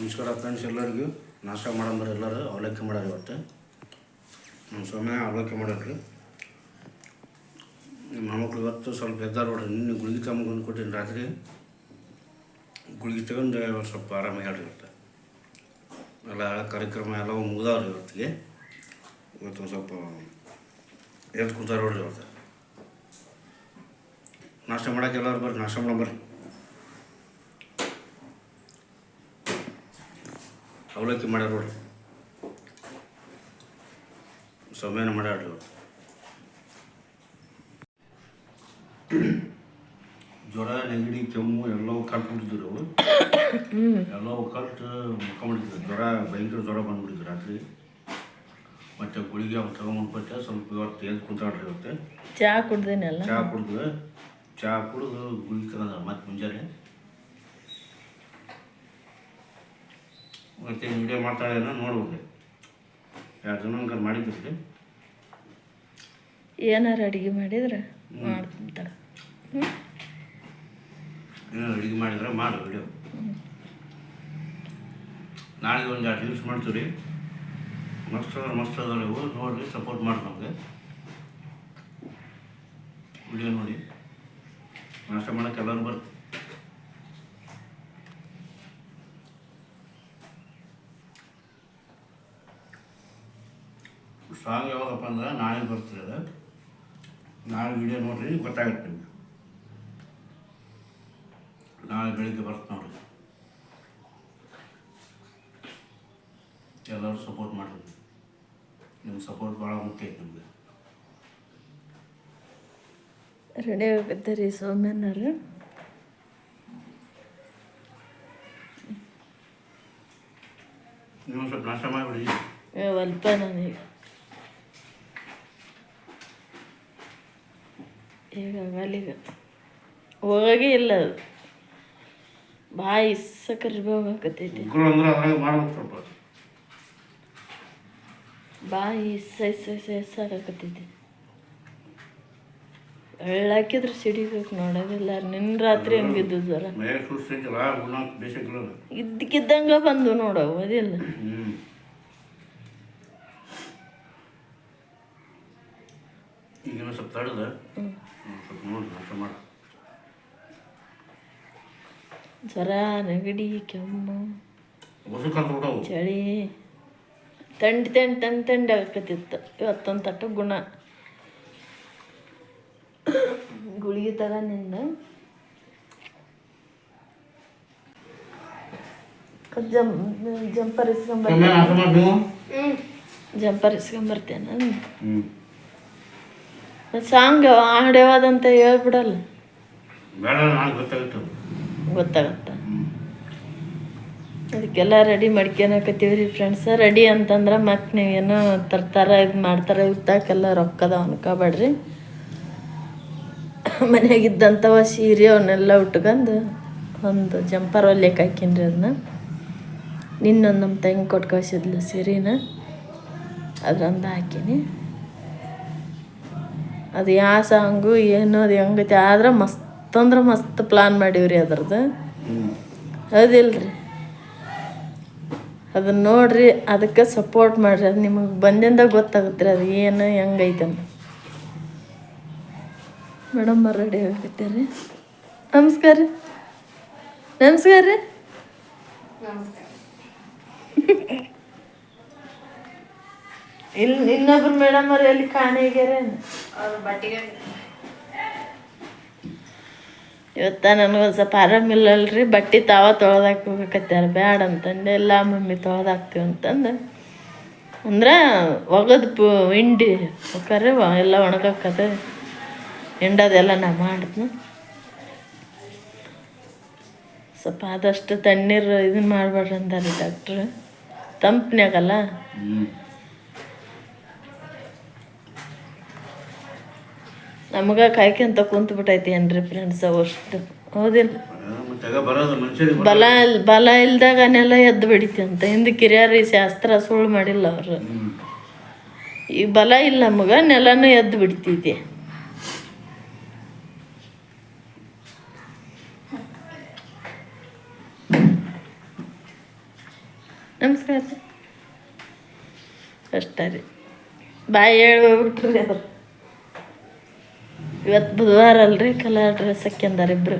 ನಮಸ್ಕಾರ ಫ್ರೆಂಡ್ಸ್ ಎಲ್ಲರಿಗೂ. ನಾಷ್ಟ ಮಾಡಂಬರ್ ಎಲ್ಲರೂ, ಅವಲಕ್ಕಿ ಮಾಡ್ಯಾರ ಇವತ್ತು. ನಮ್ಮ ಸ್ವಾಮಿ, ಅವಲಕ್ಕಿ ಮಾಡ್ಯಾರ್ರಿ ನಮ್ಮ ಇವತ್ತು ಸ್ವಲ್ಪ ಎದ್ದಾರ ನೋಡ್ರಿ. ನಿನ್ನೆ ಗುಳಿಗೆ ತಗೊಂಡು ಕೊಟ್ಟಿನಿ ರಾತ್ರಿ. ಗುಳಿಗೆ ತಗೊಂಡು ಸ್ವಲ್ಪ ಆರಾಮ ಹೇಳ್ರಿ ಇವತ್ತು. ಎಲ್ಲ ಕಾರ್ಯಕ್ರಮ ಎಲ್ಲ ಮುಗ್ದಾವ್ರಿ ಇವತ್ತಿಗೆ. ಇವತ್ತು ಸ್ವಲ್ಪ ಎದ್ದು ಕೂತಾರ ನೋಡ್ರಿ ಇವತ್ತು. ನಾಷ್ಟ ಮಾಡಕ್ಕೆ ಎಲ್ಲರೂ ಬರ್ರಿ. ನಾಷ್ಟ ಮಾಡಂಬರ್ರಿ ಅವಲಕ್ಕಿ ಮಾಡ್ಯಾರ ನೋಡ್ರಿ. ಸೌಮ್ಯನ ಮಾಡ್ಯಾಡ್ರಿ ಜ್ವರ ನೆಗಡಿ ಕೆಮ್ಮು ಎಲ್ಲವೂ ಕಲ್ತ್ಬಿಟ್ಟಿದ್ರು ಅವು ಎಲ್ಲವೂ ಕಲ್ತು ಮುಖಮಡಿದ್ರು ಜ್ವರ ಭಯಂಕರ ಜ್ವರ ಬಂದ್ಬಿಟ್ಟಿದ್ರು ರಾತ್ರಿ. ಮತ್ತೆ ಗುಳಿಗೆ ಅವ್ನು ತಗೊಂಡ್ಬಂದು ಕೊಟ್ಟೆ ಸ್ವಲ್ಪ ಇವತ್ತು ಎದ್ದು ಕುಂತಾಡ್ರಿ ಇವತ್ತು. ಚಹಾ ಕುಡ್ದೇನೆ ಚಹಾ ಕುಡಿದು ಚಹಾ ಕುಡಿದು ಗುಳಿಗೆ ತಗೊಂಡ್ರೆ ಮತ್ತೆ ಮುಂಜಾನೆ. ಮತ್ತೆ ವಿಡಿಯೋ ಮಾಡ್ತಾಳೇನೋ ನೋಡ್ಬೋದು ಎರಡು ಜನ ಹಂಗಾರೆ ಮಾಡಿದ್ರಿ ಏನಾರ ಅಡುಗೆ ಮಾಡಿದ್ರೆ ಮಾಡ್ತಾರ ಏನೋ ಅಡುಗೆ ಮಾಡಿದ್ರೆ ಮಾಡು ವಿಡಿಯೋ ನಾಳೆ ಒಂದು ಎರಡು ಯೂಸ್ ಮಾಡ್ತೀವಿ ರೀ ಮಸ್ತ್ ಅದ ಮಸ್ತ್ ಅದಾವ ಇವು ನೋಡಿರಿ ಸಪೋರ್ಟ್ ಮಾಡಿ ನಮಗೆ. ವಿಡಿಯೋ ನೋಡಿ. ನಾಷ್ಟ ಮಾಡೋಕ್ಕೆ ಎಲ್ಲರೂ ಬರ್ರಿ ಸಾಂಗ್ ಯಾವಾಗಪ್ಪ ಅಂದ್ರೆ ನಾಳೆ ಬರ್ತದೆ ಅದು. ನಾಳೆ ವಿಡಿಯೋ ನೋಡ್ರಿ ಗೊತ್ತಾಗುತ್ತೆ. ನಿಮ್ಗೆ ನಾಳೆ ಬೆಳಿಗ್ಗೆ ಬರ್ತ ನೋಡ್ರಿ. ಎಲ್ಲರೂ ಸಪೋರ್ಟ್ ಮಾಡಿರಿ. ನಿಮ್ಮ ಸಪೋರ್ಟ್ ಭಾಳ ಮುಖ್ಯ ಐತೆ ನಿಮ್ಗೆ. ರೆಡಿ ಆಗತ್ತೆ ಸೌಮ್ಯನಾರು ನೀವು ಸ್ವಲ್ಪ ನಾಷ್ಟ ಮಾಡಿಬಿಡಿ ಅಲ್ಪ ನನಗೆ ಈಗ ಆಗಲ್ಲೀಗ ಹೋಗೇ ಇಲ್ಲ ಅದು. ಬಾಯಿ ಇಸ್ಸ ಹೋಗಕತ್ತೈತಿ ಮಕ್ಕಳು ಅಂದ್ರೆ ಅದ್ರಾಗ ಮಾಡ್ಬೇಕು ಸ್ವಲ್ಪ ಬಾಯಿ ಇಸ್ಸ ಇಸ್ಸ ಇಸ್ಸ ಇಸ್ಸಾಕತ್ತೈತಿ ಎಳ್ಳಾಕಿದ್ರೆ ಸಿಡಿಬೇಕು ನೋಡೋದಿಲ್ಲ ನಿನ್ನ ರಾತ್ರಿ ಹಂಗಿದ್ದು ಜ್ವರ? ಇದ್ದಕ್ಕಿದ್ದಂಗೆ ಬಂದು ನೋಡು ಅದಿಲ್ಲ. ಈಗಿನ ಸ್ವಲ್ಪ ತಡೆದ. ಸ್ವಲ್ಪ ನೋಡಿ ಮಾಡಿ. ಜ್ವರ ನೆಗಡಿ ಕೆಮ್ಮು ಚಳಿ ತಂಡ್ ತಂಡ್ ತಂಡ್ ತಂಡ್ ಆಗಕತ್ತಿತ್ತು ಇವತ್ತೊಂದು ತಟ್ಟು ಗುಣ. ಗುಳಿಗೆ ತಗೊಂಡಿಂದ ಜಂ ಜಂಪರ್ ಇಸ್ಕೊಂಬರ್ ಸೌಮ್ಯ ನಾಷ್ಟ ಮಾಡಿ ನೀವು ಜಂಪರ್ ಇಸ್ಕೊಂಬರ್ತೇನೆ ಸಾಂಗ್ ಹಾಡ್ಯಾವದಂತ ಹೇಳ್ಬಿಡಲ್ಲ. ಬೇಡ ನಾನು ಗೊತ್ತಾಗುತ್ತೆ ಗೊತ್ತಾಗತ್ತ. ಅದಕ್ಕೆಲ್ಲ ರೆಡಿ ಮಾಡ್ಕೊಳಕತ್ತೀವಿ ರೀ ಫ್ರೆಂಡ್ಸ ರೆಡಿ ಅಂತಂದ್ರೆ ಮತ್ತೆ ನೀವೇನೋ ತರ್ತಾರ, ಇದು ಮಾಡ್ತಾರೆ ಇತ್ತಾಕೆಲ್ಲ ರೊಕ್ಕದ ಅನ್ಕೋಬೇಡ್ರಿ. ಮನೆಯಾಗಿದ್ದಂಥವ ಸೀರೆ ಅವನ್ನೆಲ್ಲ ಉಟ್ಕೊಂಡು ಒಂದು ಜಂಪರ್ ಹೊಲ್ಯಕ್ಕೆ ಹಾಕಿನ್ರಿ ಅದನ್ನ ನಿನ್ನೊಂದು ನಮ್ಮ ತಂಗಿ ಕೊಟ್ಟು ಕಳಿಸಿದ್ಲು ಸೀರೆನ. ಅದರಂದು ಹಾಕೀನಿ. ಅದು ಯಾವ ಸಾಂಗು, ಏನು ಅದು ಹೆಂಗೈತೆ, ಆದ್ರೆ ಮಸ್ತ್ ಅಂದ್ರೆ ಮಸ್ತ್ ಪ್ಲಾನ್ ಮಾಡೀವ್ರಿ ಅದ್ರದ್ದು ಅದಿಲ್ರಿ ಅದನ್ನ ನೋಡ್ರಿ ಅದಕ್ಕೆ ಸಪೋರ್ಟ್ ಮಾಡ್ರಿ. ಅದು ನಿಮಗೆ ಬಂದಿಂದ ಗೊತ್ತಾಗುತ್ತೆ ರೀ ಅದು ಏನು ಹೆಂಗೈತಂತ ಮೇಡಮ್ ರೆಡಿ ಆಗತ್ತೀರಿ ನಮಸ್ಕಾರ ರೀ. ನಮಸ್ಕಾರ ರೀ. ಇಲ್ಲಿ ಇನ್ನೊಬ್ರು ಮೇಡಮ್ ಅವ್ರು ಎಲ್ಲಿ ಕಾಣಿಗ್ಯಾರ ಇವತ್ತ ಒಂದು ಸ್ವಲ್ಪ ಆರಾಮಿಲ್ಲಲ್ರಿ ಬಟ್ಟೆ ತಾವ ತೊಳೆದಾಕ ಹೋಗಕತ್ಯಾರ. ಬ್ಯಾಡ ಅಂತಂದೆ ಎಲ್ಲ ಮಮ್ಮಿ, ತೊಳೆದಾಕ್ತೀವಿ ಅಂತಂದು. ಅಂದ್ರೆ ಒಗದು ಪು, ಹಿಂಡಿ ಹೋಗ್ರಿ ಎಲ್ಲ ಒಣಗಾಕದ. ಹಿಂಡೋದೆಲ್ಲ ನಾ ಮಾಡಿದ್ನು. ಸ್ವಲ್ಪ ಆದಷ್ಟು ತಣ್ಣೀರು ಇದನ್ನ ಮಾಡಬೇಡ್ರಿ ಅಂದಾರೆ ಡಾಕ್ಟ್ರು. ತಂಪ್ನ್ಯಾಗಲ್ಲ? ನಮಗೆ ಕಾಯ್ಕೊಂತ ಕುಂತು ಬಿಟ್ಟೈತಿ ಏನ್ರಿ ಫ್ರೆಂಡ್ಸ್ ಅವಷ್ಟು ಹೌದಿಲ್ಲ ಬಲ ಬಲ ಇಲ್ದಾಗ ಇಲ್ದಾಗನೆಲ್ಲ ಎದ್ದು ಬಿಡಿತಿ ಅಂತ. ಹಿಂದೆ ಕಿರಿಯರಿ ಶಾಸ್ತ್ರ ಸುಳ್ಳು ಮಾಡಿಲ್ಲ ಅವರು. ಈ ಬಲ ಇಲ್ಲ ನಮಗ, ನೆಲನೂ ಎದ್ದು ಬಿಡ್ತೈತಿ. ನಮಸ್ಕಾರ. ಅಷ್ಟೇ ರೀ. ಬಾಯಿ ಹೇಳ್ಬಿಟ್ರಿ ಅವ್ರು ಇವತ್ತು ಬುಧವಾರ ಅಲ್ರಿ ಕಲರ್ ಡ್ರೆಸ್ ಹಾಕ್ಯಂದಾರ ಇಬ್ರು.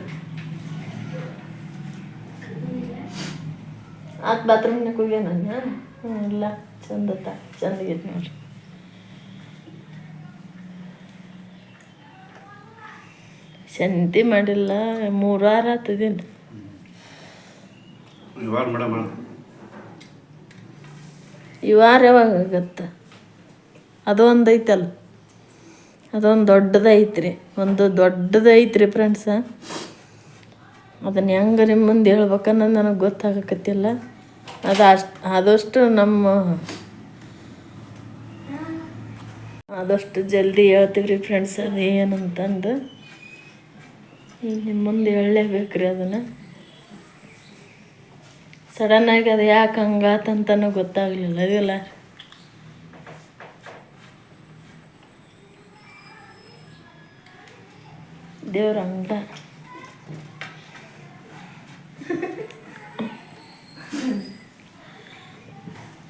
ಆತ್ ಬಾತ್ರೂಮ್ನ ಹೋಗ್ಯ ನನ್ನ? ಹ್ಞೂ ಇಲ್ಲ. ಚಂದ ಚಂದಿದ್ ನೋಡ್ರಿ. ಶಂತಿ ಮಾಡಿಲ್ಲ ಮೂರು ವಾರ ಆತದೇನು ಇವಾರ ಮೇಡಮ್ ಈ ವಾರ ಯಾವಾಗ ಆಗತ್ತೆ? ಅದು ಒಂದು ಐತಲ್ಲ. ಅದೊಂದು ದೊಡ್ಡದೈತ್ರಿ ಒಂದು ದೊಡ್ಡದೈತ್ರಿ ಫ್ರೆಂಡ್ಸ ಅದನ್ನು ಹೆಂಗೆ ನಿಮ್ಮ ಮುಂದೆ ಹೇಳ್ಬೇಕನ್ನೋದು ನನಗೆ ಗೊತ್ತಾಗಕತ್ತಿಲ್ಲ. ಅದು ಅಷ್ಟು, ಆದಷ್ಟು ನಮ್ಮ ಆದಷ್ಟು ಜಲ್ದಿ ಹೇಳ್ತೀವಿ ರೀ ಫ್ರೆಂಡ್ಸ್ ಅದು ಏನಂತಂದು ಈಗ ನಿಮ್ಮ ಮುಂದೆ ಹೇಳಲೇಬೇಕು ರೀ ಅದನ್ನು ಸಡನ್ನಾಗಿ ಅದು ಯಾಕೆ ಹಂಗಾತಂತನೂ ಗೊತ್ತಾಗಲಿಲ್ಲ ಅದಿಲ್ಲ ದೇವ್ರ ಹಂಗ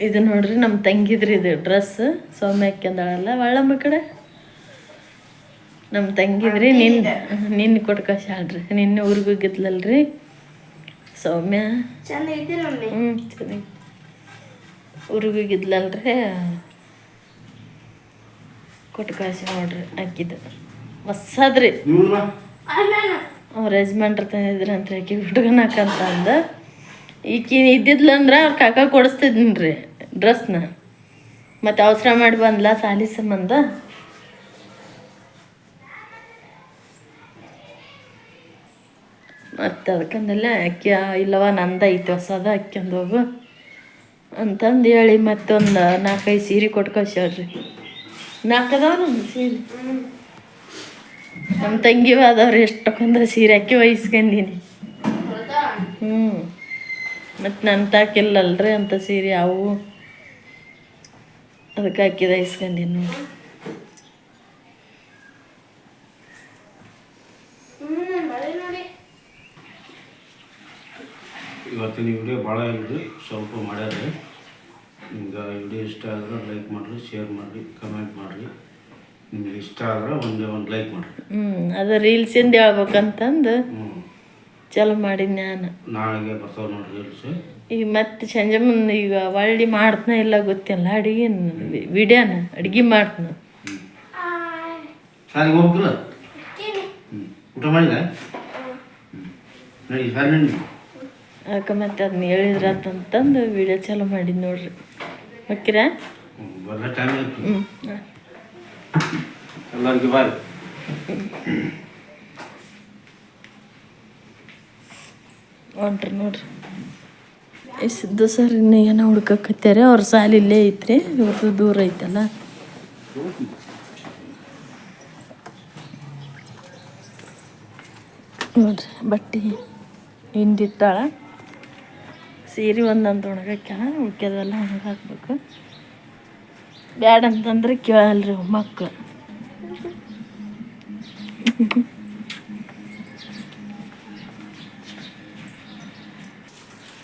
ಇದು ನೋಡ್ರಿ ನಮ್ಮ ತಂಗಿದ್ರಿ ಇದು ಡ್ರೆಸ್ ಸೌಮ್ಯ ಹಾಕ್ಯಂದಳಲ್ಲ ಒಳ್ಳಮ್ಮ ಕಡೆ. ನಮ್ಮ ತಂಗಿದ್ರಿ ನಿನ್ನ ನಿನ್ನೆ ಕೊಟ್ಕಳ್ರಿ ನಿನ್ನೆ ಊರಿಗೆ ಹೋಗಿದ್ಲಲ್ರಿ ಸೌಮ್ಯ. ಹ್ಞೂ ಚೆನ್ನಾಗಿ ಊರಿಗೆ ಹೋಗಿದ್ಲಲ್ರಿ ಕೊಟ್ಟು ಕಳ್ಸಿ ನೋಡ್ರಿ ಅಕ್ಕಿದ್ದು ಹೊಸದ್ರಿ. ಅವ್ರ ಯಜಮಾನ್ರ ತಂದಿದ್ರು ಅಂತ ಆಕಿ ಹುಡುಗನಕಂತ ಅಂದ. ಈಕಿ ಇದ್ದಿದ್ಲಂದ್ರೆ ಅವ್ರ ಕಾಕ ಕೊಡಿಸ್ತಿದ್ನಿ ರೀ ಡ್ರೆಸ್ನ. ಮತ್ತು ಅವಸರ ಮಾಡಿ ಬಂದ್ಲ ಸಾಲಿ ಸಂಬಂಧ. ಮತ್ತು ಅದಕ್ಕಂದಲ್ಲ ಅಕ್ಕಿ ಇಲ್ಲವ ನಂದ ಐತಿ ಹೊಸದ ಅಕ್ಕಿಂದು ಹೋಗು. ಅಂತಂದು ಹೇಳಿ ಮತ್ತೊಂದು ನಾಲ್ಕೈದು ಸೀರೆ ಕೊಟ್ಟು ಕಳ್ಸ್ಯಾಳ್ರಿ. ನಾಲ್ಕು ಅದಾವ ನಮ್ಮ ಸೀರೆ ನಮ್ಮ ತಂಗಿವ ಅದಾವ್ರಿ ಎಷ್ಟಕ್ಕೊಂದು ಸೀರೆ ಹಾಕಿ ವಹಿಸ್ಕೊಂಡೀನಿ ಹ್ಞೂ ಮತ್ತು ನನ್ನ ತಾಕಿಲ್ಲಲ್ರಿ ಅಂತ ಸೀರೆ ಅವು. ಅದಕ್ಕೆ ಹಾಕಿದ ಇಸ್ಕೊಂಡೀನಿ ನೋಡಿ ಹ್ಮ್ ಮಳೆ ನೋಡಿ. ಇವತ್ತಿನ ವಿಡಿಯೋ ಭಾಳ ಇಲ್ರಿ ಸ್ವಲ್ಪ ಮಾಡ್ಯಾರ ನಿಮ್ಗೆ ವಿಡಿಯೋ ಇಷ್ಟ ಆದ್ರೆ ಲೈಕ್ ಮಾಡಿರಿ ಶೇರ್ ಮಾಡಿರಿ ಕಮೆಂಟ್ ಮಾಡಿರಿ. ನಿಮ್ಗೆ ಇಷ್ಟ ಆದ್ರೆ ಒಂದೇ ಒಂದು ಲೈಕ್ ಮಾಡಿರಿ. ಹ್ಞೂ ಅದು ರೀಲ್ಸಿಂದ ಹೇಳ್ಬೇಕಂತಂದು ಚಲೋ ಮಾಡಿದ್ ನಾನು. ನಾಳೆಗೆ ಬರ್ತಾವ ನೋಡ್ರಿ ರೀಲ್ಸ್ ಈಗ ಮತ್ತೆ ಸಂಜೆ ಮುಂದೆ ಈಗ ಒಳ್ಳಿ ಮಾಡ್ತನ ಇಲ್ಲ ಗೊತ್ತಿಲ್ಲ ಅಡುಗೆ ವಿಡಿಯೋನ ಅಡುಗೆ ಮಾಡ್ತನ. ಶಾಲೆಗೆ ಹೋಗ್ಬೇಕಲ್ಲ? ಊಟ ಮಾಡಿದ ಅದಕ್ಕೆ ಮತ್ತೆ ಅದನ್ನ ಹೇಳಿದ್ರಾತಂತಂದು ವಿಡಿಯೋ ಚಲೋ ಮಾಡಿದ್ ನೋಡ್ರಿ. ಓಕೆರಾ ಹ್ಞೂ ಎಲ್ಲರಿಗೂ ಬಾರಿ. ಹೊಂಟ್ರಿ ನೋಡ್ರಿ. ಈ ಸಿದ್ದು ಸರ್ ಇನ್ನು ಏನೋ ಹುಡ್ಕಕತ್ಯಾರ, ಅವ್ರ ಸಾಲ ಇಲ್ಲೇ ಐತ್ರಿ ಇವ್ರದ್ದು ದೂರ ಐತಲ್ಲ. ನೋಡ್ರಿ, ಬಟ್ಟೆ ಹಿಂಡಿಟ್ಟಾಳ ಸೀರೆ ಒಂದೊಂದು ಒಣಗಾಕ್ಯಾಳ ಉಳ್ಕ್ಯದೆಲ್ಲ ಒಣಗಾಕ್ಬೇಕು ಬ್ಯಾಡ ಅಂತಂದ್ರೆ ಕೇಳಲ್ರಿ ಮಕ್ಕಳು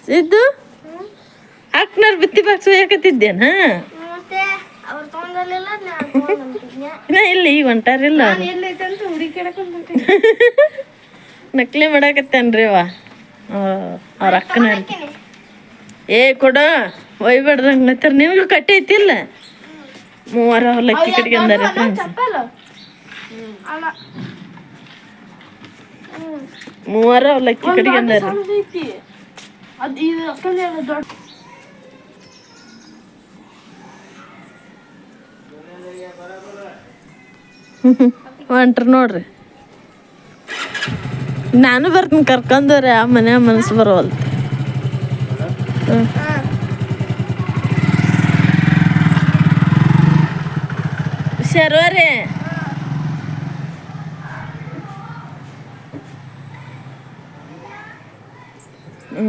ಸಿದ್ದು? ಹಾಕ್ನಾರ್ ಬಿತ್ತಿ ಬಾಕ್ಸ್ ಒಯ್ಯಾಕತ್ತಿದ್ದೇನ? ಮತ್ತೆ ಅವ್ರು ತಗೊಂಡಲ್ಲಿಲ್ಲ ನಾನು ತಗೊಂಡ್ಬಂದಿದ್ನ್ಯಾ. ಇನ್ನ ಇಲ್ಲಿ ಈಗ ಹೊಂಟಾರಿಲ್ಲ ನಕ್ಲಿ ಮಾಡಾಕತ್ತೇನ್ರಿ ಅವ ಅವ್ರ ಅಕ್ಕನ ಏ ಕೊಡ ಒಯ್ಬೇಡ್ದಂಗೆ ನಿಮ್ಗೆ ಕಟ್ಟೈತಿಲ್ಲ ಕಟ್ಟಿ ಐತಿಲ್ಲ? ಮೂವರ ಅವಲಕ್ಕಿ ಕಟ್ಕೊಂಡಾರೆ ಫ್ರೆಂಡ್ಸ್ ಚಪ್ಪಲ್ ಅಲ್ಲ ಮೂವರ ಅವಲಕ್ಕಿ ಕಟ್ಕೊಂಡಾರೆ ಐತಿ ಅದ್ ಇದು ಅಕ್ಕಂದ ದೊಡ್ಡ ಹೊಂಟ್ರಿ ನೋಡ್ರಿ ನಾನು ಬರ್ತೀನಿ ಕರ್ಕೊಂಡವ್ರೆ ಆ ಮನೆ ಮನಸ್ಸು ಬರೋವಲ್ತು ಶರ್ವರಿ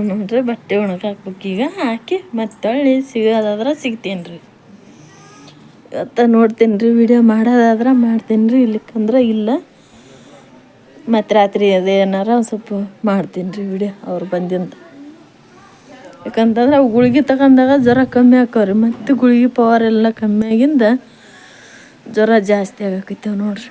ನೋಡ್ರಿ ಬಟ್ಟೆ ಒಣಗ ಹಾಕ್ಬೇಕು. ಈಗ ಹಾಕಿ ಮತ್ತೊಳ್ಳಿ ಸಿಗೋದಾದ್ರೆ ಸಿಗ್ತೀನಿ ಇವತ್ತು ನೋಡ್ತೀನಿ ರೀ ವಿಡಿಯೋ ಮಾಡೋದಾದ್ರೆ ಮಾಡ್ತೀನಿ ರೀ ಇಲ್ಲಿಕ್ಕಂದ್ರೆ ಇಲ್ಲ. ಮತ್ತು ರಾತ್ರಿ ಅದೇನಾರ ಸ್ವಲ್ಪ ಮಾಡ್ತೀನಿ ರೀ ವಿಡಿಯೋ ಅವ್ರು ಬಂದಿಂದ. ಯಾಕಂತಂದ್ರೆ ಗುಳಿಗೆ ತಗೊಂಡಾಗ ಜ್ವರ ಕಮ್ಮಿ ಹಾಕೋರಿ ಮತ್ತು ಗುಳಿಗೆ ಪವರ್ ಎಲ್ಲ ಕಮ್ಮಿ ಆಗಿಂದ ಜ್ವರ ಜಾಸ್ತಿ ಆಗಕೈತೇವೆ ನೋಡ್ರಿ.